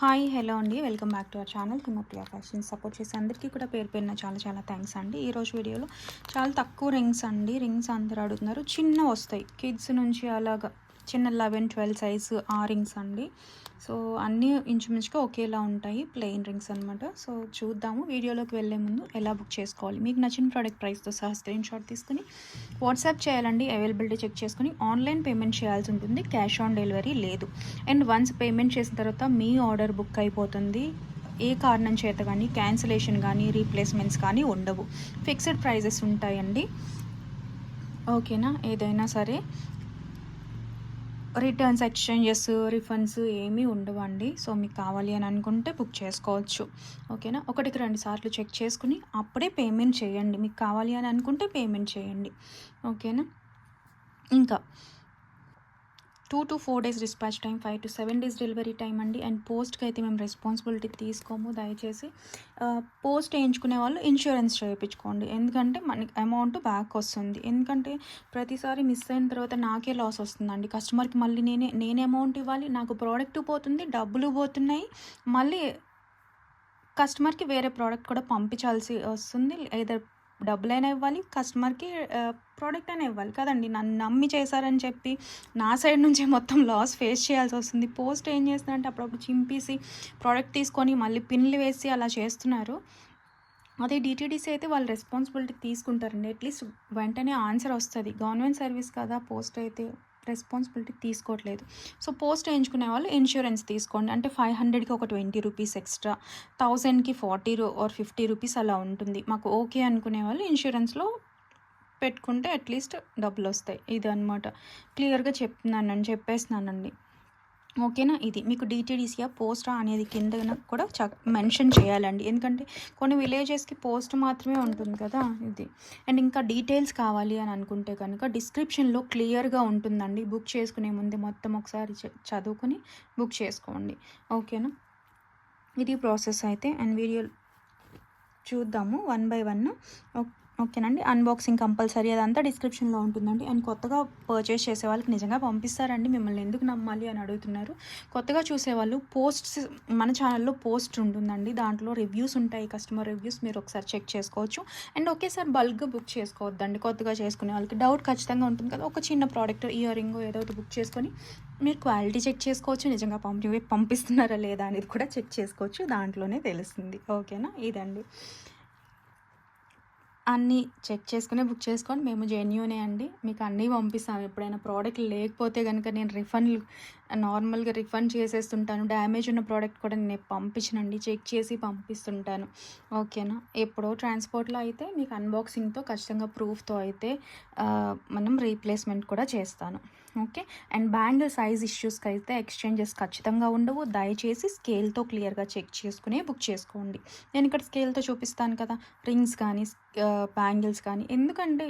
Hi hello అండి. Welcome back to our channel. Priya fashion support చేసి అందరికీ కూడా పేరు పేరున చాలా చాలా థ్యాంక్స్ అండి. ఈరోజు వీడియోలో చాలా తక్కువ రింగ్స్ అండి. రింగ్స్ అందరూ అడుగుతున్నారు. చిన్న వస్తాయి. కిడ్స్ నుంచి అలాగా చిన్న లెవెన్ ట్వెల్వ్ సైజు ఆ రింగ్స్ అండి. సో అన్నీ ఇంచుమించుగా ఒకేలా ఉంటాయి ప్లెయిన్ రింగ్స్ అనమాట సో చూద్దాము. వీడియోలోకి వెళ్ళే ముందు ఎలా బుక్ చేసుకోవాలి? మీకు నచ్చిన ప్రోడక్ట్ ప్రైస్తో సహా స్క్రీన్ షాట్ తీసుకుని వాట్సాప్ చేయాలండి. అవైలబిలిటీ చెక్ చేసుకుని ఆన్లైన్ పేమెంట్ చేయాల్సి ఉంటుంది. క్యాష్ ఆన్ డెలివరీ లేదు. అండ్ వన్స్ పేమెంట్ చేసిన తర్వాత మీ ఆర్డర్ బుక్ అయిపోతుంది. ఏ కారణం చేత కానీ క్యాన్సిలేషన్ కానీ రీప్లేస్మెంట్స్ కానీ ఉండవు. ఫిక్స్డ్ ప్రైజెస్ ఉంటాయండి. ఓకేనా? ఏదైనా సరే. రిటర్న్స్ ఎక్స్చేంజెస్ రిఫండ్స్ ఏమీ ఉండవండి. సో మీకు కావాలి అని అనుకుంటే బుక్ చేసుకోవచ్చు. ఓకేనా? ఒకటికి రెండు సార్లు చెక్ చేసుకుని అప్పుడే పేమెంట్ చేయండి. మీకు కావాలి అని అనుకుంటే పేమెంట్ చేయండి. ఓకేనా? ఇంకా two to four days dispatch time five to seven days delivery time అండి. అండ్ పోస్ట్కి అయితే మేము రెస్పాన్సిబిలిటీ తీసుకోము. దయచేసి పోస్ట్ వేయించుకునే వాళ్ళు ఇన్సూరెన్స్ చేయించుకోండి. ఎందుకంటే మనకి అమౌంట్ బ్యాక్ వస్తుంది. ఎందుకంటే ప్రతిసారి మిస్ అయిన తర్వాత నాకే లాస్ వస్తుందండి. కస్టమర్కి మళ్ళీ నేనే నేనే అమౌంట్ ఇవ్వాలి. నాకు ప్రోడక్ట్ పోతుంది డబ్బులు పోతున్నాయి. మళ్ళీ కస్టమర్కి వేరే ప్రోడక్ట్ కూడా పంపించాల్సి వస్తుంది. ఏదో డబ్బులైనా ఇవ్వాలి కస్టమర్కి ప్రోడక్ట్ అయినా ఇవ్వాలి కదండి. నన్ను నమ్మి చేశారని చెప్పి నా సైడ్ నుంచే మొత్తం లాస్ ఫేస్ చేయాల్సి వస్తుంది. పోస్ట్ ఏం చేస్తుందంటే అప్పుడప్పుడు చింపేసి ప్రోడక్ట్ తీసుకొని మళ్ళీ పిన్లు వేసి అలా చేస్తున్నారు. అదే డిటీడీసీ అయితే వాళ్ళు రెస్పాన్సిబిలిటీ తీసుకుంటారండి. అట్లీస్ట్ వెంటనే ఆన్సర్ వస్తుంది. గవర్నమెంట్ సర్వీస్ కదా పోస్ట్ అయితే. రెస్పాన్సిబిలిటీ తీసుకోవట్లేదు. సో పోస్ట్ వేయించుకునే వాళ్ళు ఇన్సూరెన్స్ తీసుకోండి. అంటే ఫైవ్ హండ్రెడ్కి ఒక ట్వంటీ రూపీస్ ఎక్స్ట్రా థౌజండ్కి ఫార్టీ ఆర్ ఫిఫ్టీ రూపీస్ అలా ఉంటుంది. మాకు ఓకే అనుకునే వాళ్ళు ఇన్సూరెన్స్లో పెట్టుకుంటే అట్లీస్ట్ డబ్బులు వస్తాయి ఇది అనమాట క్లియర్గా చెప్తున్నానని చెప్పేస్తున్నానండి. ఓకేనా? ఇది మీకు డిటీడీసీయా పోస్టా అనేది కింద కూడా చ మెన్షన్ చేయాలండి. ఎందుకంటే కొన్ని విలేజెస్కి పోస్ట్ మాత్రమే ఉంటుంది కదా ఇది. అండ్ ఇంకా డీటెయిల్స్ కావాలి అని అనుకుంటే కనుక డిస్క్రిప్షన్లో క్లియర్గా ఉంటుందండి. బుక్ చేసుకునే ముందే మొత్తం ఒకసారి చదువుకుని బుక్ చేసుకోండి. ఓకేనా? ఇది ప్రాసెస్ అయితే. అండ్ వీడియో చూద్దాము వన్ బై వన్. ఓకేనండి. అన్బాక్సింగ్ కంపల్సరీ అదంతా డిస్క్రిప్షన్లో ఉంటుందండి. అండ్ కొత్తగా పర్చేస్ చేసే వాళ్ళకి నిజంగా పంపిస్తారండి. మిమ్మల్ని ఎందుకు నమ్మాలి అని అడుగుతున్నారు. కొత్తగా చూసేవాళ్ళు పోస్ట్స్ మన ఛానల్లో పోస్ట్ ఉంటుందండి. దాంట్లో రివ్యూస్ ఉంటాయి కస్టమర్ రివ్యూస్ మీరు ఒకసారి చెక్ చేసుకోవచ్చు. అండ్ ఒకేసారి బల్క్గా బుక్ చేసుకోవద్దండి. కొత్తగా చేసుకునే వాళ్ళకి డౌట్ ఖచ్చితంగా ఉంటుంది కదా. ఒక చిన్న ప్రోడక్ట్ ఇయర్ రింగ్ ఏదో ఒకటి బుక్ చేసుకొని మీరు క్వాలిటీ చెక్ చేసుకోవచ్చు. నిజంగా పంపి పంపిస్తున్నారా లేదా అనేది కూడా చెక్ చేసుకోవచ్చు. దాంట్లోనే తెలుస్తుంది. ఓకేనా? ఇదండి. అన్నీ చెక్ చేసుకుని బుక్ చేసుకొని మేము జెన్యూనే అండి. మీకు అన్నీ పంపిస్తాము ఎప్పుడైనా ప్రోడక్ట్ లేకపోతే కనుక నేను రిఫండ్ నార్మల్గా రిఫండ్ చేసేస్తుంటాను. డ్యామేజ్ ఉన్న ప్రోడక్ట్ కూడా నేను పంపించనండి. చెక్ చేసి పంపిస్తుంటాను. ఓకేనా ఎప్పుడో ట్రాన్స్పోర్ట్లో అయితే మీకు అన్బాక్సింగ్తో ఖచ్చితంగా ప్రూఫ్తో అయితే మనం రీప్లేస్మెంట్ కూడా చేస్తాను. ఓకే? అండ్ బ్యాంగిల్ సైజ్ ఇష్యూస్కి అయితే ఎక్స్చేంజెస్ ఖచ్చితంగా ఉండవు. దయచేసి స్కేల్తో క్లియర్గా చెక్ చేసుకుని బుక్ చేసుకోండి. నేను ఇక్కడ స్కేల్తో చూపిస్తాను కదా. రింగ్స్ కానీ బ్యాంగిల్స్ కానీ. ఎందుకంటే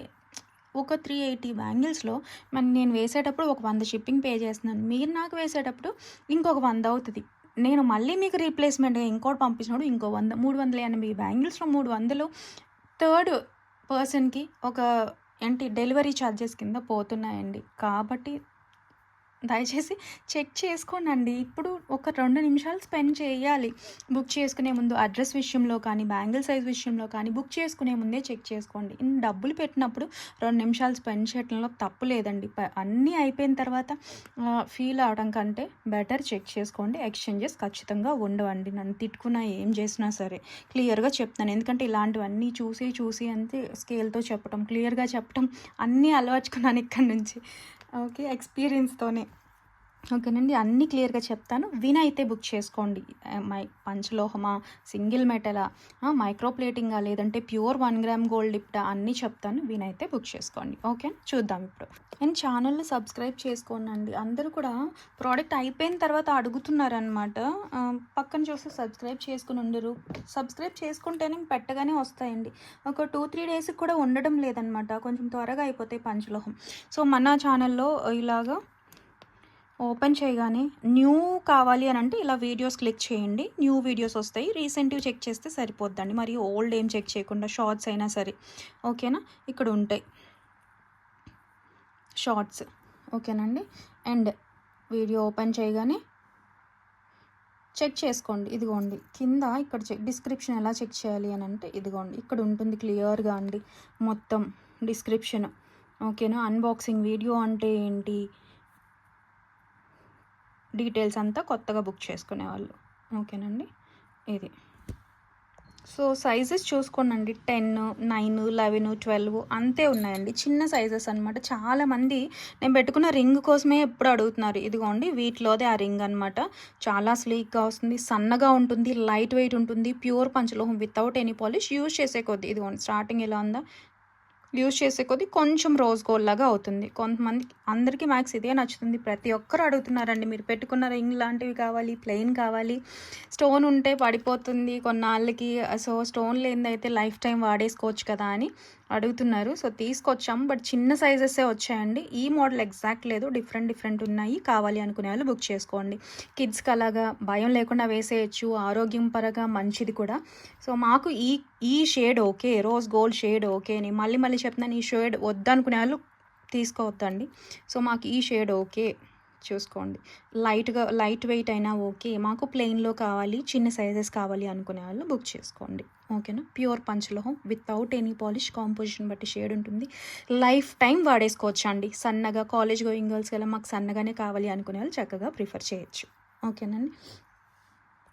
ఒక త్రీ ఎయిటీ బ్యాంగిల్స్లో మన నేను వేసేటప్పుడు ఒక వంద షిప్పింగ్ పే చేస్తున్నాను. మీరు నాకు వేసేటప్పుడు ఇంకొక వంద అవుతుంది. నేను మళ్ళీ మీకు రీప్లేస్మెంట్గా ఇంకోటి పంపించినప్పుడు ఇంకో వంద మూడు వందల ఎనభై బ్యాంగిల్స్లో మూడు వందలు. థర్డ్ పర్సన్కి ఒక ఏంటి? డెలివరీ ఛార్జెస్ కింద పోతున్నాయండి. కాబట్టి దయచేసి చెక్ చేసుకోండి ఇప్పుడు ఒక రెండు నిమిషాలు స్పెండ్ చేయాలి. బుక్ చేసుకునే ముందు అడ్రస్ విషయంలో కానీ బ్యాంగిల్ సైజ్ విషయంలో కానీ బుక్ చేసుకునే ముందే చెక్ చేసుకోండి. డబ్బులు పెట్టినప్పుడు రెండు నిమిషాలు స్పెండ్ చేయడంలో తప్పు లేదండి. అన్నీ అయిపోయిన తర్వాత ఫీల్ అవడం కంటే బెటర్ చెక్ చేసుకోండి. ఎక్స్చేంజెస్ ఖచ్చితంగా ఉండవండి. నన్ను తిట్టుకున్నా ఏం చేసినా సరే క్లియర్గా చెప్తాను. ఎందుకంటే ఇలాంటివన్నీ చూసి చూసి అంతే స్కేల్తో చెప్పడం క్లియర్గా చెప్పడం అన్నీ అలవర్చుకున్నాను ఇక్కడ నుంచి. ఓకే ఎక్స్పీరియన్స్తోనే ఓకేనండి అన్నీ క్లియర్గా చెప్తాను. విన్ అయితే బుక్ చేసుకోండి. మై పంచలోహమా సింగిల్ మెటలా మైక్రోప్లేటింగా లేదంటే ప్యూర్ వన్ గ్రామ్ గోల్డ్ డిప్టా అన్నీ చెప్తాను. విన్ అయితే బుక్ చేసుకోండి. ఓకే చూద్దాం ఇప్పుడు. నేను ఛానల్ని సబ్స్క్రైబ్ చేసుకోనండి. అందరూ కూడా ప్రోడక్ట్ అయిపోయిన తర్వాత అడుగుతున్నారనమాట పక్కన చూస్తే సబ్స్క్రైబ్ చేసుకుని ఉండరు. సబ్స్క్రైబ్ చేసుకుంటేనే పెట్టగానే వస్తాయండి. ఒక టూ త్రీ డేస్కి కూడా ఉండడం లేదనమాట కొంచెం త్వరగా అయిపోతాయి పంచలోహం. సో మన ఛానల్లో ఇలాగా ఓపెన్ చేయగానే న్యూ కావాలి అని అంటే ఇలా వీడియోస్ క్లిక్ చేయండి. న్యూ వీడియోస్ వస్తాయి. రీసెంట్వి చెక్ చేస్తే సరిపోద్దండి. మరి ఓల్డ్ ఏం చెక్ చేయకుండా షార్ట్స్ అయినా సరే. ఓకేనా? ఇక్కడ ఉంటాయి. షార్ట్స్. ఓకేనండి? అండ్ వీడియో ఓపెన్ చేయగానే చెక్ చేసుకోండి. ఇదిగోండి. కింద ఇక్కడ చెక్ డిస్క్రిప్షన్ ఎలా చెక్ చేయాలి అని అంటే ఇదిగోండి. ఇక్కడ ఉంటుంది క్లియర్గా అండి మొత్తం డిస్క్రిప్షన్. ఓకేనా? అన్బాక్సింగ్ వీడియో అంటే ఏంటి? డీటెయిల్స్ అంతా కొత్తగా బుక్ చేసుకునే వాళ్ళు ఓకేనండి? ఇది. సో సైజెస్ చూసుకోండి టెన్ నైన్ లెవెన్ ట్వెల్వ్ అంతే ఉన్నాయండి. చిన్న సైజెస్ అనమాట చాలామంది నేను పెట్టుకున్న రింగ్ కోసమే ఎప్పుడు అడుగుతున్నారు. ఇదిగోండి వీటిలోదే ఆ రింగ్ అనమాట చాలా స్లీక్గా వస్తుంది సన్నగా ఉంటుంది లైట్ వెయిట్ ఉంటుంది ప్యూర్ పంచలోహం వితౌట్ ఎనీ పాలిష్ యూజ్ చేసే కొద్ది. ఇదిగోండి స్టార్టింగ్ ఎలా ఉందా? యూజ్ చేసే కొద్దీ కొంచెం రోజ్ గోల్డ్ లాగా అవుతుంది. కొంతమంది అందరికీ మ్యాక్స్ ఇదే నచ్చుతుంది. ప్రతి ఒక్కరు అడుగుతున్నారండి మీరు పెట్టుకున్న రింగ్ లాంటివి కావాలి ప్లెయిన్ కావాలి. స్టోన్ ఉంటే పడిపోతుంది కొన్నాళ్ళకి. సో స్టోన్ లేనిదైతే లైఫ్ టైం వాడేసుకోవచ్చు కదా అని. అడుగుతున్నారు. సో తీసుకొచ్చాం. బట్ చిన్న సైజెసే వచ్చాయండి. ఈ మోడల్ ఎగ్జాక్ట్ లేదు. డిఫరెంట్ డిఫరెంట్ ఉన్నాయి. కావాలి అనుకునే వాళ్ళు బుక్ చేసుకోండి. కిడ్స్కి అలాగా భయం లేకుండా వేసేయచ్చు. ఆరోగ్యం పరంగా మంచిది కూడా. సో మాకు ఈ ఈ shade okay. Rose gold shade okay. నేను మళ్ళీ మళ్ళీ చెప్తున్నాను ఈ షేడ్ వద్దనుకునే వాళ్ళు తీసుకోవద్దండి. సో మాకు ఈ షేడ్ ఓకే. చూసుకోండి. లైట్గా లైట్ వెయిట్ అయినా ఓకే. మాకు ప్లెయిన్లో కావాలి చిన్న సైజెస్ కావాలి అనుకునే వాళ్ళు బుక్ చేసుకోండి. ఓకేనా? ప్యూర్ పంచలోహం వితౌట్ ఎనీ పాలిష్ కాంపోజిషన్ బట్టి షేడ్ ఉంటుంది. లైఫ్ టైం వాడేసుకోవచ్చు అండి సన్నగా కాలేజ్ గోయింగ్ గర్ల్స్ కదా మాకు సన్నగానే కావాలి అనుకునే వాళ్ళు చక్కగా ప్రిఫర్ చేయొచ్చు. ఓకేనండి?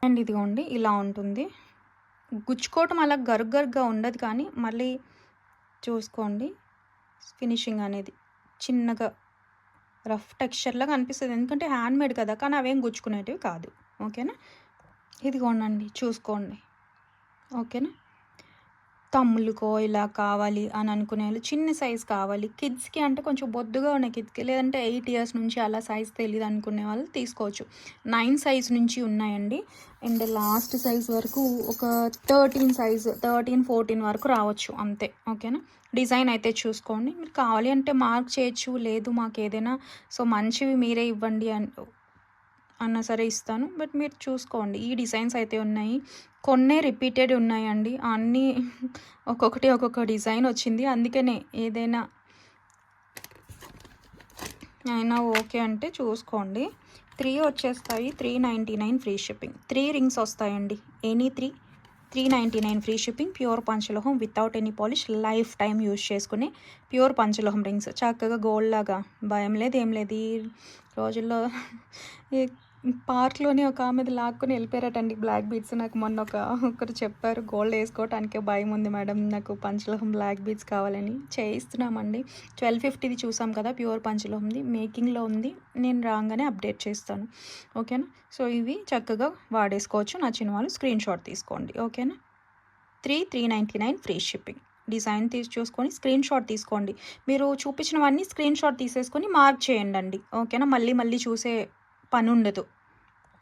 అండ్ ఇదిగోండి ఇలా ఉంటుంది. గుచ్చుకోవటం అలా గరుగరుగా ఉండదు కానీ మళ్ళీ చూసుకోండి. ఫినిషింగ్ అనేది చిన్నగా రఫ్ టెక్స్చర్లాగా కనిపిస్తుంది. ఎందుకంటే హ్యాండ్ మేడ్ కదా కానీ అవేం గుచ్చుకునేటివి కాదు. ఓకేనా? ఇదిగోండి చూసుకోండి. ఓకేనా? తమ్ముళ్ళకో ఇలా కావాలి అని అనుకునే వాళ్ళు చిన్న సైజ్ కావాలి. కిడ్స్కి అంటే కొంచెం బొద్దుగా ఉన్న కిడ్స్కి లేదంటే ఎయిట్ ఇయర్స్ నుంచి అలా సైజ్ తెలియదు అనుకునే వాళ్ళు తీసుకోవచ్చు. నైన్ సైజ్ నుంచి ఉన్నాయండి. అండ్ లాస్ట్ సైజ్ వరకు ఒక థర్టీన్ సైజ్ థర్టీన్ ఫోర్టీన్ వరకు రావచ్చు అంతే. ఓకేనా డిజైన్ అయితే చూసుకోండి. మీరు కావాలి అంటే మార్క్ చేయొచ్చు లేదు మాకు ఏదైనా సో మంచివి మీరే ఇవ్వండి అని అన్నా సరే ఇస్తాను. బట్ మీరు చూసుకోండి. ఈ డిజైన్స్ అయితే ఉన్నాయి. కొన్ని రిపీటెడ్ ఉన్నాయండి. అన్నీ ఒక్కొక్కటి ఒక్కొక్క డిజైన్ వచ్చింది. అందుకనే ఏదైనా అయినా ఓకే అంటే చూసుకోండి. త్రీ వచ్చేస్తాయి. Three ninety nine free shipping. Three rings వస్తాయండి. Any three. Three ninety nine free shipping. Pure పంచలోహం without any polish. Lifetime use చేసుకునే ప్యూర్ పంచలోహం రింగ్స్. చక్కగా గోల్డ్ లాగా. భయం లేదు ఏం లేదు. ఈ రోజుల్లో పార్క్లోనే ఒక ఆమెది లాక్కొని వెళ్ళిపోయారటండి బ్లాక్ బీట్స్. నాకు మొన్న ఒక ఒకరు చెప్పారు గోల్డ్ వేసుకోవటానికే భయం ఉంది మేడం నాకు పంచలోహం బ్లాక్ బీట్స్ కావాలని చేయిస్తున్నామండి. ట్వెల్వ్ ఫిఫ్టీది చూసాం కదా ప్యూర్ పంచలోహంది మేకింగ్లో ఉంది నేను రాగానే అప్డేట్ చేస్తాను. ఓకేనా? సో ఇవి చక్కగా వాడేసుకోవచ్చు నచ్చిన వాళ్ళు స్క్రీన్ షాట్ తీసుకోండి. ఓకేనా? Three three ninety nine free shipping. Design తీసి చూసుకొని స్క్రీన్ షాట్ తీసుకోండి. మీరు చూపించినవన్నీ స్క్రీన్ షాట్ తీసేసుకొని మార్క్ చేయండి అండి ఓకేనా? మళ్ళీ మళ్ళీ చూసే పని ఉండదు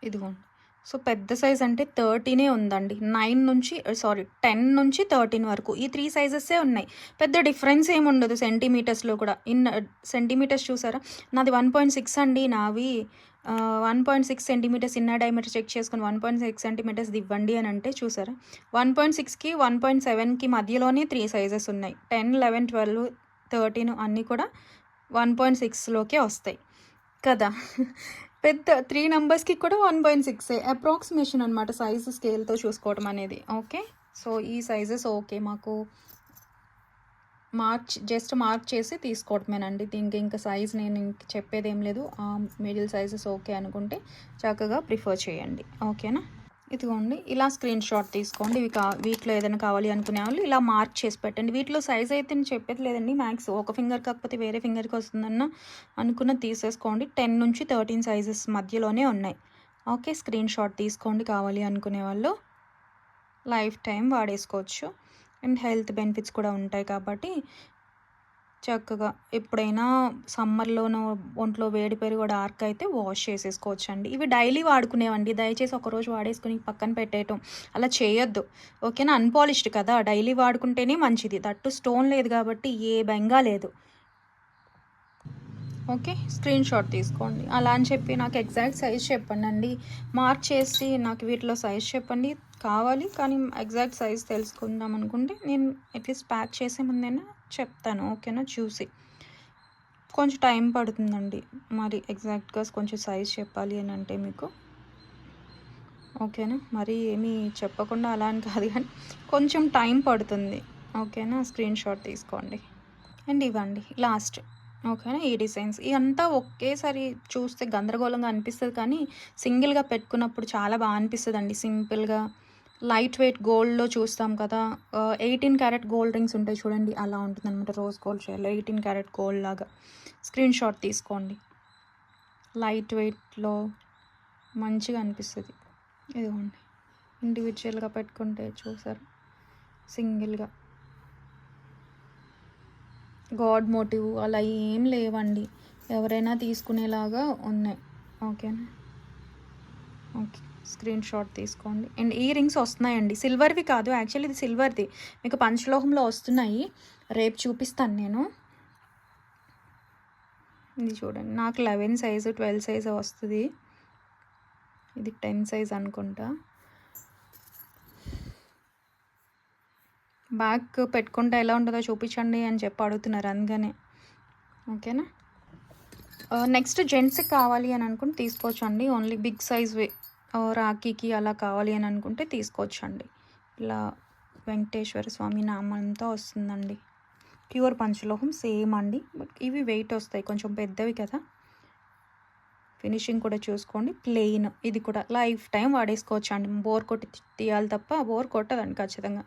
ఇదిగోండి సో పెద్ద సైజ్ అంటే థర్టీనే ఉందండి. నైన్ నుంచి సారీ టెన్ నుంచి థర్టీన్ వరకు. ఈ త్రీ సైజెస్సే ఉన్నాయి. పెద్ద డిఫరెన్స్ ఏమి ఉండదు సెంటీమీటర్స్లో కూడా. ఇన్ సెంటీమీటర్స్ చూసారా? నాది వన్ పాయింట్ సిక్స్ అండి నావి. One point six centimetres inner diameter check చేసుకుని వన్ పాయింట్ సిక్స్ సెంటీమీటర్స్ ఇవ్వండి అని అంటే చూసారా? వన్ పాయింట్ సిక్స్కి వన్ పాయింట్ సెవెన్కి మధ్యలోనే త్రీ సైజెస్ ఉన్నాయి. టెన్ లెవెన్ ట్వెల్వ్ థర్టీన్ అన్నీ కూడా వన్ పాయింట్ సిక్స్లోకే వస్తాయి. కదా? పెద్ద త్రీ నెంబర్స్కి కూడా వన్ పాయింట్ సిక్స్ అప్రాక్సిమేషన్ అనమాట సైజు స్కేల్తో చూసుకోవడం అనేది. ఓకే? సో ఈ సైజెస్ ఓకే మాకు. మార్క్ జస్ట్ మార్క్ చేసి తీసుకోవడమేనండి దీనికి ఇంకా సైజ్ నేను ఇంక చెప్పేది ఏం లేదు మిడిల్ సైజెస్ ఓకే అనుకుంటే చక్కగా ప్రిఫర్ చేయండి. ఓకేనా? ఇదిగోండి ఇలా స్క్రీన్ షాట్ తీసుకోండి. ఇవి కా వీటిలో ఏదైనా కావాలి అనుకునే వాళ్ళు ఇలా మార్క్ చేసి పెట్టండి. వీటిలో సైజ్ అయితే నేను చెప్పేది లేదండి మ్యాక్స్ ఒక ఫింగర్ కాకపోతే వేరే ఫింగర్కి వస్తుందన్న అనుకున్న తీసేసుకోండి. టెన్ నుంచి థర్టీన్ సైజెస్ మధ్యలోనే ఉన్నాయి. ఓకే స్క్రీన్ షాట్ తీసుకోండి కావాలి అనుకునే వాళ్ళు. లైఫ్ టైం వాడేసుకోవచ్చు. అండ్ హెల్త్ బెనిఫిట్స్ కూడా ఉంటాయి కాబట్టి చక్కగా. ఎప్పుడైనా సమ్మర్లోనూ ఒంట్లో వేడి పెరుగు డార్క్ అయితే వాష్ చేసేసుకోవచ్చు అండి ఇవి డైలీ వాడుకునేవండి. దయచేసి ఒకరోజు వాడేసుకుని పక్కన పెట్టేయటం అలా చేయొద్దు. ఓకేనా? అన్పాలిష్డ్ కదా? డైలీ వాడుకుంటేనే మంచిది. దట్టు స్టోన్ లేదు కాబట్టి ఏ బెంగా లేదు. ఓకే? స్క్రీన్ షాట్ తీసుకోండి. అలా అని చెప్పి నాకు ఎగ్జాక్ట్ సైజ్ చెప్పండి అండి మార్క్ చేసి నాకు వీటిలో సైజ్ చెప్పండి. కావాలి కానీ ఎగ్జాక్ట్ సైజ్ తెలుసుకుందాం అనుకుంటే నేను అట్లీస్ట్ ప్యాక్ చేసే ముందైనా చెప్తాను. ఓకేనా? చూసి. కొంచెం టైం పడుతుందండి. మరి ఎగ్జాక్ట్గా కొంచెం సైజ్ చెప్పాలి అని అంటే మీకు. ఓకేనా? మరి ఏమీ చెప్పకుండా అలా అని కాదు కానీ కొంచెం టైం పడుతుంది. ఓకేనా? స్క్రీన్ షాట్ తీసుకోండి. అండ్ ఇవ్వండి. లాస్ట్. ఓకేనా? ఈ డిజైన్స్. ఇవంతా ఒకేసారి చూస్తే గందరగోళంగా అనిపిస్తుంది కానీ సింగిల్గా పెట్టుకున్నప్పుడు చాలా బాగా అనిపిస్తుంది అండి సింపుల్గా లైట్ వెయిట్ గోల్డ్లో చూస్తాం కదా ఎయిటీన్ క్యారెట్ గోల్డ్ రింగ్స్ ఉంటాయి చూడండి అలా ఉంటుంది అనమాట రోజ్ గోల్డ్ షేర్లో ఎయిటీన్ క్యారెట్ గోల్డ్ లాగా. స్క్రీన్ షాట్ తీసుకోండి. లైట్ వెయిట్లో మంచిగా అనిపిస్తుంది. ఇదిగోండి. ఇండివిజువల్గా పెట్టుకుంటే చూసారు. సింగిల్గా. గాడ్ మోటివ్ అలా ఏం లేవండి. ఎవరైనా తీసుకునేలాగా ఉన్నాయి. ఓకేనా? ఓకే. స్క్రీన్ షాట్ తీసుకోండి. అండ్ ఇయర్ రింగ్స్ వస్తున్నాయండి. సిల్వర్వి కాదు. యాక్చువల్లీ ఇది సిల్వర్ది. మీకు పంచలోహంలో వస్తున్నాయి. రేపు చూపిస్తాను నేను. ఇది చూడండి. నాకు లెవెన్ సైజు ట్వెల్వ్ సైజు వస్తుంది. ఇది టెన్ సైజ్ అనుకుంటా. బ్యాగ్ పెట్టుకుంటే ఎలా ఉంటుందో చూపించండి అని చెప్పి అడుగుతున్నారు అందుకనే. ఓకేనా? నెక్స్ట్ జెంట్స్కి కావాలి అని అనుకుంటే తీసుకోవచ్చండి. ఓన్లీ బిగ్ సైజ్ రాఖీకి అలా కావాలి అని అనుకుంటే తీసుకోవచ్చండి. ఇలా వెంకటేశ్వర స్వామి నామంతో వస్తుందండి. ప్యూర్ పంచలోహం సేమ్ అండి. బట్ ఇవి వెయిట్ వస్తాయి కొంచెం పెద్దవి కదా. ఫినిషింగ్ కూడా చూసుకోండి. ప్లెయిన్ ఇది కూడా లైఫ్ టైం వాడేసుకోవచ్చు అండి బోర్ కొట్టి తీయాలి తప్ప బోర్ కొట్టదండి ఖచ్చితంగా.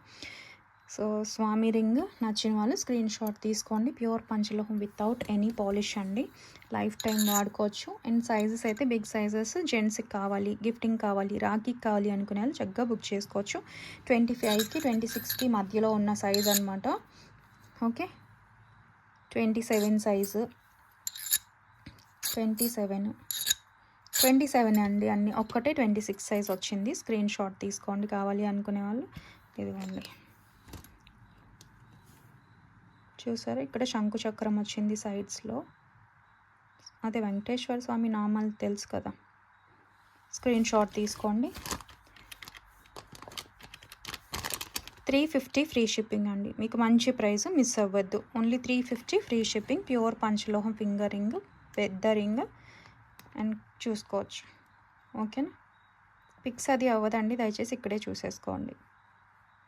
సో స్వామి రింగ్ నచ్చిన వాళ్ళు స్క్రీన్ షాట్ తీసుకోండి. ప్యూర్ పంచలోహం వితౌట్ ఎనీ పాలిష్ అండి. లైఫ్ టైం వాడుకోవచ్చు. అండ్ సైజెస్ అయితే బిగ్ సైజెస్ జెంట్స్కి కావాలి గిఫ్టింగ్ కావాలి రాఖీకి కావాలి అనుకునే వాళ్ళు చక్కగా బుక్ చేసుకోవచ్చు. ట్వంటీ ఫైవ్కి ట్వంటీ సిక్స్కి మధ్యలో ఉన్న సైజ్ అనమాట okay twenty seven size twenty seven twenty seven అండి అన్ని. ఒక్కటే ట్వంటీ సిక్స్ సైజ్ వచ్చింది. స్క్రీన్ షాట్ తీసుకోండి. కావాలి అనుకునే వాళ్ళు. ఇదిగోండి. చూసారా? ఇక్కడ శంకుచక్రం వచ్చింది సైడ్స్లో అదే వెంకటేశ్వర స్వామి నామాలు తెలుసు కదా. స్క్రీన్ షాట్ తీసుకోండి. త్రీ ఫిఫ్టీ ఫ్రీ షిప్పింగ్ అండి. మీకు మంచి ప్రైస్ మిస్ అవ్వద్దు. Only three fifty free shipping pure పంచలోహం finger ring పెద్ద రింగ్ అండ్ చూసుకోవచ్చు. ఓకేనా పిక్స్ అది అవ్వదండి. దయచేసి ఇక్కడే చూసేసుకోండి.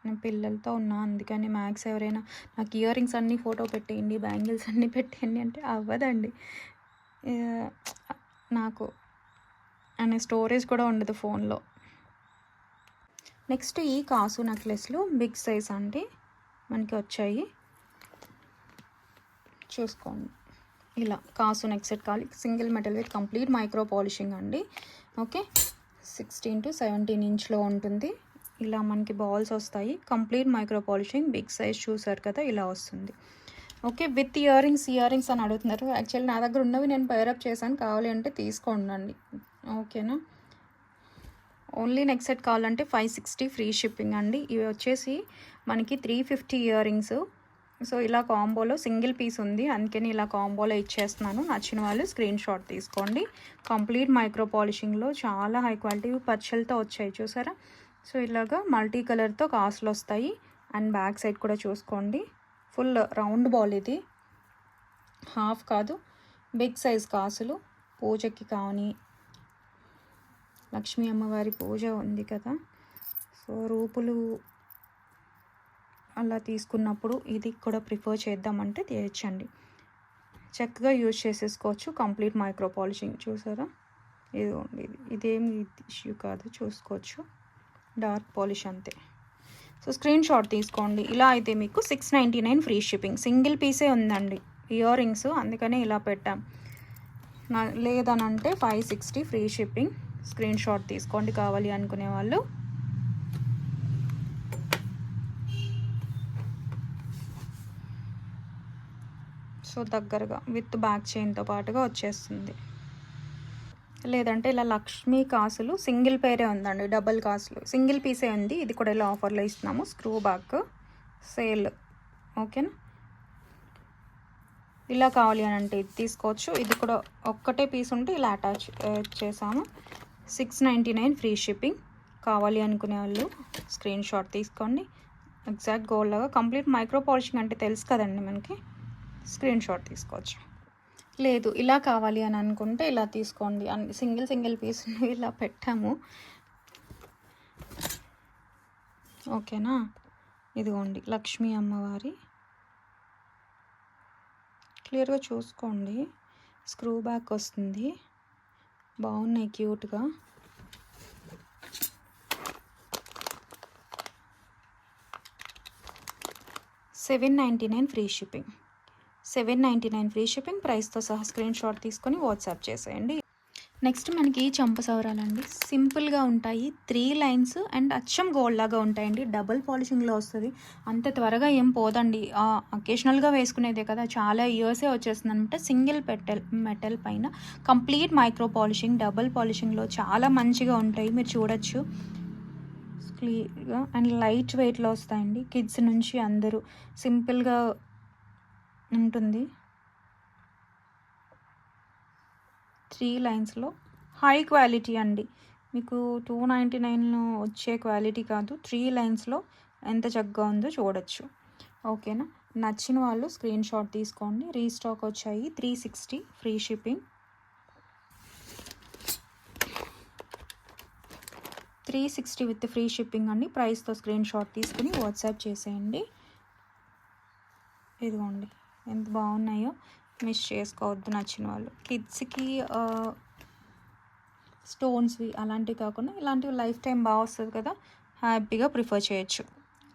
నేను పిల్లలతో ఉన్నా అందుకని మ్యాక్స్ ఎవరైనా నాకు ఇయర్ రింగ్స్ అన్నీ ఫోటో పెట్టేయండి బ్యాంగిల్స్ అన్నీ పెట్టేయండి అంటే అవ్వదండి. నాకు అనే స్టోరేజ్ కూడా ఉండదు ఫోన్లో. నెక్స్ట్ ఈ కాసు నెక్లెస్లు బిగ్ సైజ్ అండి మనకి వచ్చాయి. చూసుకోండి. ఇలా కాసు నెక్సెట్ కాలి single metal with complete micro polishing అండి. ఓకే సిక్స్టీన్ టు సెవెంటీన్ ఇంచ్లో ఉంటుంది. ఇలా మనకి బాల్స్ వస్తాయి. Complete micro polishing big size చూసారు కదా ఇలా వస్తుంది. Okay with earrings earrings అని అడుగుతున్నారు. యాక్చువల్లీ నా దగ్గర ఉన్నవి నేను పేరప్ చేశాను. కావాలి అంటే తీసుకోండి ఓకేనా ఓన్లీ నెక్స్ట్ సెట్ కావాలంటే ఫైవ్ సిక్స్టీ ఫ్రీ షిప్పింగ్ అండి. ఇవి వచ్చేసి మనకి three fifty earrings so ఇలా కాంబోలో సింగిల్ పీస్ ఉంది. అందుకని ఇలా కాంబోలో ఇచ్చేస్తున్నాను. నచ్చిన వాళ్ళు స్క్రీన్ షాట్ తీసుకోండి. కంప్లీట్ మైక్రో పాలిషింగ్లో చాలా హై క్వాలిటీ పచ్చలతో వచ్చాయి. చూసారా? సో ఇలాగా మల్టీ కలర్తో కాసులు వస్తాయి. అండ్ బ్యాక్ సైడ్ కూడా చూసుకోండి. ఫుల్ రౌండ్ బాల్ ఇది. హాఫ్ కాదు బిగ్ సైజ్ కాసులు. పూజకి కావని లక్ష్మీ అమ్మవారి పూజ ఉంది కదా. సో రూపులు అలా తీసుకున్నప్పుడు ఇది కూడా ప్రిఫర్ చేద్దామంటే తీయచ్చండి. చక్కగా యూజ్ చేసేసుకోవచ్చు. కంప్లీట్ మైక్రో పాలిషింగ్ చూసారా? ఇది. ఇది ఇదేమి ఇష్యూ కాదు చూసుకోవచ్చు. డార్క్ పాలిష్ అంతే. సో స్క్రీన్ షాట్ తీసుకోండి. ఇలా అయితే మీకు six ninety nine free shipping. Single పీసే ఉందండి. ఇయర్ రింగ్స్ అందుకనే ఇలా పెట్టాం. లేదనంటే five sixty free shipping. Screenshot తీసుకోండి కావాలి అనుకునే వాళ్ళు. సో దగ్గరగా విత్ బ్యాక్ చైన్తో పాటుగా వచ్చేస్తుంది. లేదంటే ఇలా లక్ష్మీ కాసులు సింగిల్ పేరే ఉందండి డబల్ కాసులు. సింగిల్ పీసే ఉంది ఇది కూడా ఇలా ఆఫర్లో ఇస్తున్నాము స్క్రూ బ్యాక్ సేల్. ఓకేనా? ఇలా కావాలి అని అంటే ఇది తీసుకోవచ్చు. ఇది కూడా ఒక్కటే పీస్ ఉంటే ఇలా అటాచ్ చేసాము. Six ninety nine free shipping. కావాలి అనుకునే వాళ్ళు స్క్రీన్ షాట్ తీసుకోండి. ఎగ్జాక్ట్ గోల్డ్ లాగా కంప్లీట్ మైక్రో పాలిషింగ్ అంటే తెలుసు కదండి మనకి. స్క్రీన్ షాట్ తీసుకోవచ్చు. లేదు ఇలా కావాలి అని అనుకుంటే ఇలా తీసుకోండి సింగిల్ సింగిల్ పీస్ ఇలా పెట్టాము. ఓకేనా? ఇదిగోండి లక్ష్మీ అమ్మవారి. క్లియర్గా చూసుకోండి. స్క్రూ బ్యాక్ వస్తుంది. బాగున్నాయి క్యూట్గా. Seven ninety nine free shipping. Seven ninety nine free shipping ప్రైస్తో సహా స్క్రీన్ షాట్ తీసుకొని వాట్సాప్ చేసేయండి. నెక్స్ట్ మనకి చంప సవరాలండి. సింపుల్గా ఉంటాయి త్రీ లైన్స్ అండ్ అచ్చం గోల్డ్ లాగా ఉంటాయండి. డబుల్ పాలిషింగ్లో వస్తుంది. అంత త్వరగా ఏం పోదండి. అకేషనల్గా వేసుకునేదే కదా. చాలా ఇయర్సే వచ్చేస్తుంది అనమాట సింగిల్ పెటల్ మెటల్ పైన కంప్లీట్ మైక్రో పాలిషింగ్ డబుల్ పాలిషింగ్లో చాలా మంచిగా ఉంటాయి. మీరు చూడొచ్చు. క్లియర్గా అండ్ లైట్ వెయిట్లో వస్తాయండి. కిడ్స్ నుంచి అందరూ సింపుల్గా ఉంటుంది. త్రీ లైన్స్లో హై క్వాలిటీ అండి. మీకు టూ నైంటీ నైన్లో వచ్చే క్వాలిటీ కాదు. త్రీ లైన్స్లో ఎంత చక్కగా ఉందో చూడొచ్చు. ఓకేనా? నచ్చిన వాళ్ళు స్క్రీన్ షాట్ తీసుకోండి. రీస్టాక్ వచ్చాయి. Three sixty free shipping. Three sixty with free shipping అండి. ప్రైస్తో స్క్రీన్ షాట్ తీసుకుని వాట్సాప్ చేసేయండి. ఇదిగోండి. ఎంత బాగున్నాయో మిస్ చేసుకోవద్దు నచ్చిన వాళ్ళు. కిడ్స్కి స్టోన్స్వి అలాంటివి కాకుండా ఇలాంటివి లైఫ్ టైం బాగా వస్తుంది కదా హ్యాపీగా ప్రిఫర్ చేయొచ్చు.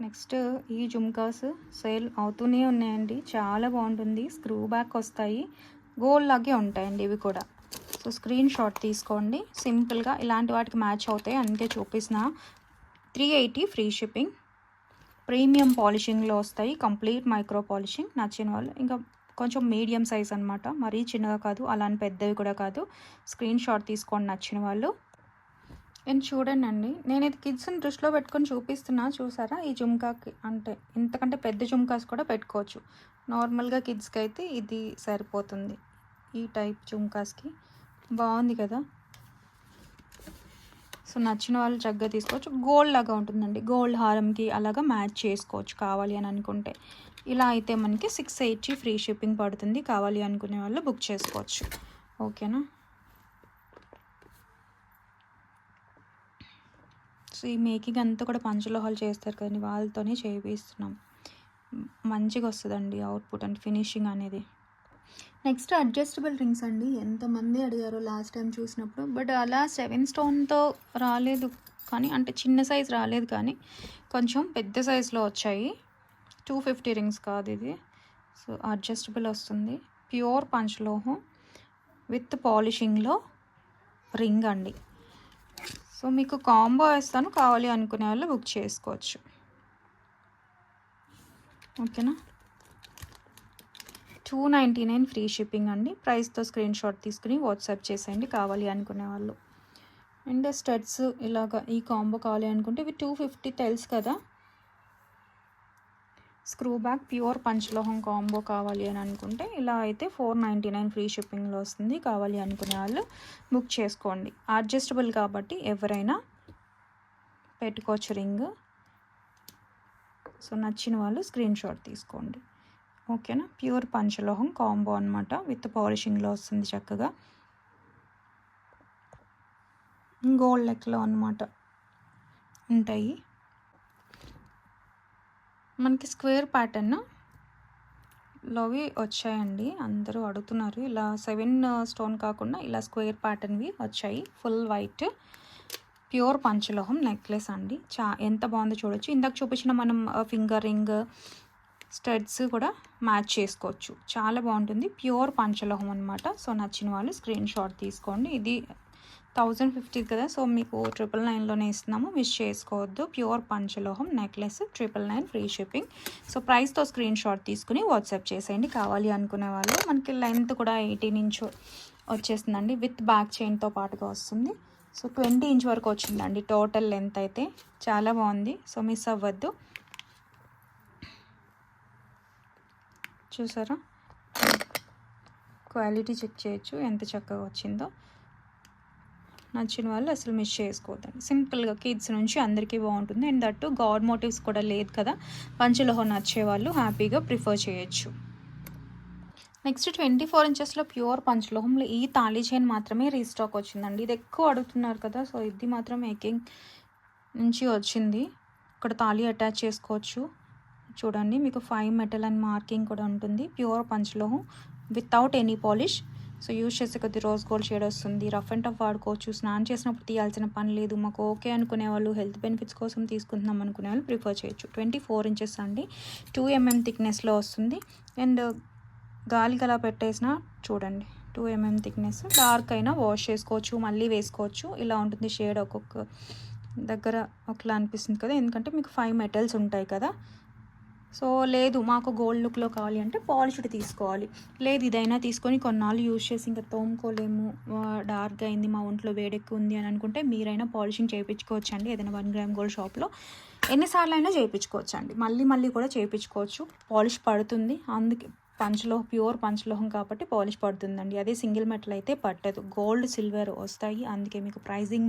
నెక్స్ట్ ఈ జుమ్కాస్ సేల్ అవుతూనే ఉన్నాయండి. చాలా బాగుంటుంది. స్క్రూ బ్యాక్ వస్తాయి. గోల్డ్ లాగే ఉంటాయండి ఇవి కూడా. సో స్క్రీన్ షాట్ తీసుకోండి. సింపుల్గా ఇలాంటి వాటికి మ్యాచ్ అవుతాయి. అందుకే చూపిస్తున్నా. Three eighty free shipping. Premium పాలిషింగ్లో వస్తాయి. కంప్లీట్ మైక్రో పాలిషింగ్ నచ్చిన వాళ్ళు. ఇంకా కొంచెం మీడియం సైజ్ అనమాట మరీ చిన్నగా కాదు అలానే పెద్దవి కూడా కాదు. స్క్రీన్ షాట్ తీసుకోండి నచ్చిన వాళ్ళు. అండ్ చూడండి అండి నేను ఇది కిడ్స్ని దృష్టిలో పెట్టుకొని చూపిస్తున్నా. చూసారా? ఈ జుమ్కాకి అంటే ఇంతకంటే పెద్ద జుమ్కాస్ కూడా పెట్టుకోవచ్చు. నార్మల్గా కిడ్స్కి అయితే ఇది సరిపోతుంది. ఈ టైప్ జుమ్కాస్కి. బాగుంది కదా? సో నచ్చిన వాళ్ళు చక్కగా తీసుకోవచ్చు. గోల్డ్ లాగా ఉంటుందండి. గోల్డ్ హారంకి అలాగా మ్యాచ్ చేసుకోవచ్చు కావాలి అని అనుకుంటే. ఇలా అయితే మనకి సిక్స్ ఎయిటీ ఫ్రీ షిప్పింగ్ పడుతుంది. కావాలి అనుకునే వాళ్ళు బుక్ చేసుకోవచ్చు. ఓకేనా సో ఈ మేకింగ్ అంతా కూడా పంచలోహాలు చేస్తారు కదండి. వాళ్ళతోనే చేపిస్తున్నాం మంచిగా వస్తుందండి అవుట్పుట్ అండ్ ఫినిషింగ్ అనేది. నెక్స్ట్ అడ్జస్టబుల్ రింగ్స్ అండి. ఎంతమంది అడిగారు లాస్ట్ టైం చూసినప్పుడు. బట్ అలా సెవెన్ స్టోన్తో రాలేదు కానీ అంటే చిన్న సైజ్ రాలేదు కానీ కొంచెం పెద్ద సైజులో వచ్చాయి. టూ ఫిఫ్టీ రింగ్స్ కాదు ఇది. సో అడ్జస్టబుల్ వస్తుంది. ప్యూర్ పంచలోహం విత్ పాలిషింగ్లో రింగ్ అండి. సో మీకు కాంబో వేస్తాను. కావాలి అనుకునే వాళ్ళు బుక్ చేసుకోవచ్చు. ఓకేనా two ninety nine free shipping అండి. ప్రైస్తో స్క్రీన్ షాట్ తీసుకుని వాట్సాప్ చేసేయండి కావాలి అనుకునే వాళ్ళు. అండ్ స్టడ్స్ ఇలాగ ఈ కాంబో కావాలి అనుకుంటే ఇవి టూ ఫిఫ్టీ తెలుసు కదా. స్క్రూ బ్యాక్ ప్యూర్ పంచలోహం కాంబో కావాలి అని అనుకుంటే ఇలా అయితే ఫోర్ నైంటీ నైన్ ఫ్రీ షిప్పింగ్లో వస్తుంది కావాలి అనుకునే వాళ్ళు బుక్ చేసుకోండి. అడ్జస్టబుల్ కాబట్టి ఎవరైనా పెట్టుకోవచ్చు రింగ్ సో నచ్చిన వాళ్ళు స్క్రీన్ షాట్ తీసుకోండి. ఓకేనా? ప్యూర్ పంచలోహం కాంబో అనమాట విత్ పాలిషింగ్లో వస్తుంది చక్కగా. గోల్డ్ లెక్లో అనమాట ఉంటాయి. మనకి స్క్వేర్ ప్యాటర్న్ లోవి వచ్చాయండి. అందరూ అడుగుతున్నారు. ఇలా సెవెన్ స్టోన్ కాకుండా ఇలా స్క్వేర్ ప్యాటర్న్వి వచ్చాయి. Full white. ప్యూర్ పంచలోహం నెక్లెస్ అండి. చా ఎంత బాగుందో చూడొచ్చు. ఇందాక చూపించిన మనం ఫింగర్ రింగ్ స్టడ్స్ కూడా మ్యాచ్ చేసుకోవచ్చు. చాలా బాగుంటుంది. ప్యూర్ పంచలోహం అనమాట సో నచ్చిన వాళ్ళు స్క్రీన్ షాట్ తీసుకోండి. ఇది థౌజండ్ ఫిఫ్టీ కదా సో మీకు ట్రిపుల్ నైన్లోనే ఇస్తున్నాము. మిస్ చేసుకోవద్దు. Pure పంచలోహం necklace triple nine free shipping. So ప్రైస్తో స్క్రీన్ షాట్ తీసుకుని వాట్సాప్ చేసేయండి. కావాలి అనుకునే వాళ్ళు. మనకి లెంత్ కూడా ఎయిటీన్ ఇంచ్ వచ్చేస్తుందండి. విత్ బ్యాక్ చైన్తో పాటుగా వస్తుంది. సో ట్వంటీ ఇంచ్ వరకు వచ్చిందండి. టోటల్ లెంత్ అయితే. చాలా బాగుంది. సో మిస్ అవ్వద్దు. చూసారా? క్వాలిటీ చెక్ చేయొచ్చు ఎంత చక్కగా వచ్చిందో. నచ్చిన వాళ్ళు అసలు మిస్ చేసుకోవద్దండి. సింపుల్గా కిడ్స్ నుంచి అందరికీ బాగుంటుంది. అండ్ దట్టు గాడ్ మోటివ్స్ కూడా లేదు కదా. పంచలోహం నచ్చే వాళ్ళు హ్యాపీగా ప్రిఫర్ చేయొచ్చు. నెక్స్ట్ ట్వంటీ ఫోర్ ఇంచెస్లో ప్యూర్ పంచలోహంలో ఈ తాళీ చైన్ మాత్రమే రీస్టాక్ వచ్చిందండి. ఇది ఎక్కువ అడుగుతున్నారు కదా సో ఇది మాత్రం మేకింగ్ నుంచి వచ్చింది. ఇక్కడ తాళి అటాచ్ చేసుకోవచ్చు. చూడండి మీకు ఫైవ్ మెటల్ అండ్ మార్కింగ్ కూడా ఉంటుంది. Pure పంచలోహం without any polish so use చేసే కొద్ది రోజ్ గోల్డ్ షేడ్ వస్తుంది. రఫ్ అండ్ టఫ్ వాడుకోవచ్చు. స్నానం చేసినప్పుడు తీయాల్సిన పని లేదు. మాకు ఓకే అనుకునే వాళ్ళు హెల్త్ బెనిఫిట్స్ కోసం తీసుకుంటున్నాం అనుకునే వాళ్ళు ప్రిఫర్ చేయొచ్చు. ట్వంటీ ఫోర్ ఇంచెస్ అండి టూ ఎంఎం థిక్నెస్లో వస్తుంది. అండ్ గాలికి అలా పెట్టేసిన చూడండి టూ ఎంఎం థిక్నెస్ డార్క్ అయినా వాష్ చేసుకోవచ్చు మళ్ళీ వేసుకోవచ్చు. ఇలా ఉంటుంది షేడ్ ఒక్కొక్క దగ్గర ఒకలా అనిపిస్తుంది కదా. ఎందుకంటే మీకు ఫైవ్ మెటల్స్ ఉంటాయి కదా. సో లేదు మాకు గోల్డ్ లుక్లో కావాలి అంటే పాలిష్డ్ తీసుకోవాలి. లేదు ఇదైనా తీసుకొని కొన్నాళ్ళు యూజ్ చేసి ఇంకా తోముకోలేము డార్క్ అయింది మా ఒంట్లో వేడెక్కువ ఉంది అని అనుకుంటే మీరైనా పాలిషింగ్ చేయించుకోవచ్చు అండి ఏదైనా వన్ గ్రామ్ గోల్డ్ షాప్లో ఎన్నిసార్లు అయినా చేయించుకోవచ్చు అండి మళ్ళీ మళ్ళీ కూడా చేయించుకోవచ్చు. పాలిష్ పడుతుంది. అందుకే పంచలోహం ప్యూర్ పంచలోహం కాబట్టి పాలిష్ పడుతుందండి. అదే సింగిల్ మెటల్ అయితే పట్టదు. గోల్డ్ సిల్వర్ వస్తాయి. అందుకే మీకు ప్రైజింగ్